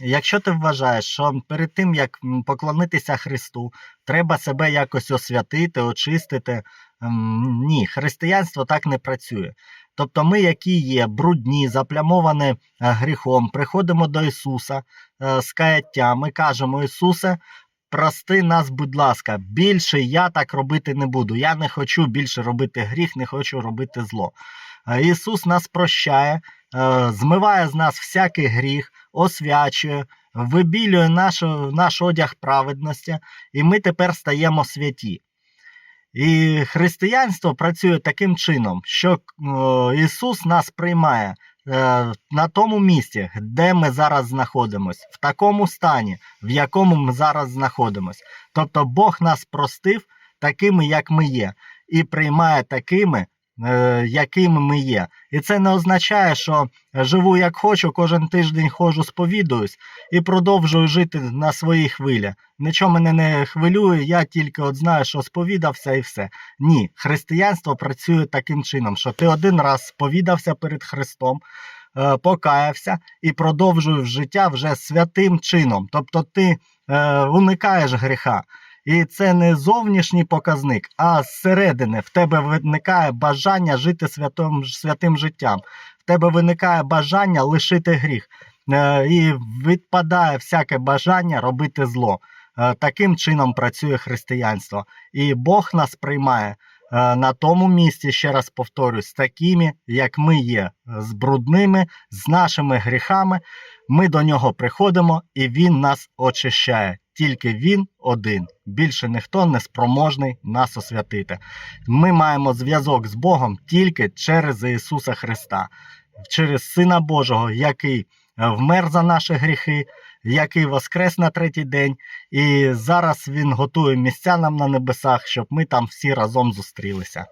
Якщо ти вважаєш, що перед тим як поклонитися Христу, треба себе якось освятити, очистити. Ні, християнство так не працює. Тобто ми, які є брудні, заплямовані е, гріхом, приходимо до Ісуса е, з каяттям, ми кажемо, Ісусе, прости нас, будь ласка, більше я так робити не буду. Я не хочу більше робити гріх, не хочу робити зло. Е, Ісус нас прощає, змиває з нас всякий гріх, освячує, вибілює наш, наш одяг праведності, і ми тепер стаємо святі. І християнство працює таким чином, що Ісус нас приймає е, на тому місці, де ми зараз знаходимося, в такому стані, в якому ми зараз знаходимося. Тобто Бог нас простив такими, як ми є, і приймає такими, е, якими ми є. І це не означає, що живу як хочу, кожен тиждень ходжу, сповідуюсь і продовжую жити на своїй хвилі. Нічого мене не хвилює, я тільки от знаю, що сповідався і все. Ні, християнство працює таким чином, що ти один раз сповідався перед Христом, е, покаявся і продовжуєш життя вже святим чином. Тобто ти е, уникаєш гріха. І це не зовнішній показник, а зсередини в тебе виникає бажання жити святим, святим життям. В тебе виникає бажання лишити гріх. Е, і відпадає всяке бажання робити зло. Е, Таким чином працює християнство. І Бог нас приймає е, на тому місці, ще раз повторюсь, такими, як ми є, з брудними, з нашими гріхами. Ми до нього приходимо, і Він нас очищає. Тільки Він один. Більше ніхто не спроможний нас освятити. Ми маємо зв'язок з Богом тільки через Ісуса Христа, через Сина Божого, який е, вмер за наші гріхи, який воскрес на третій день, і зараз Він готує місця нам на небесах, щоб ми там всі разом зустрілися.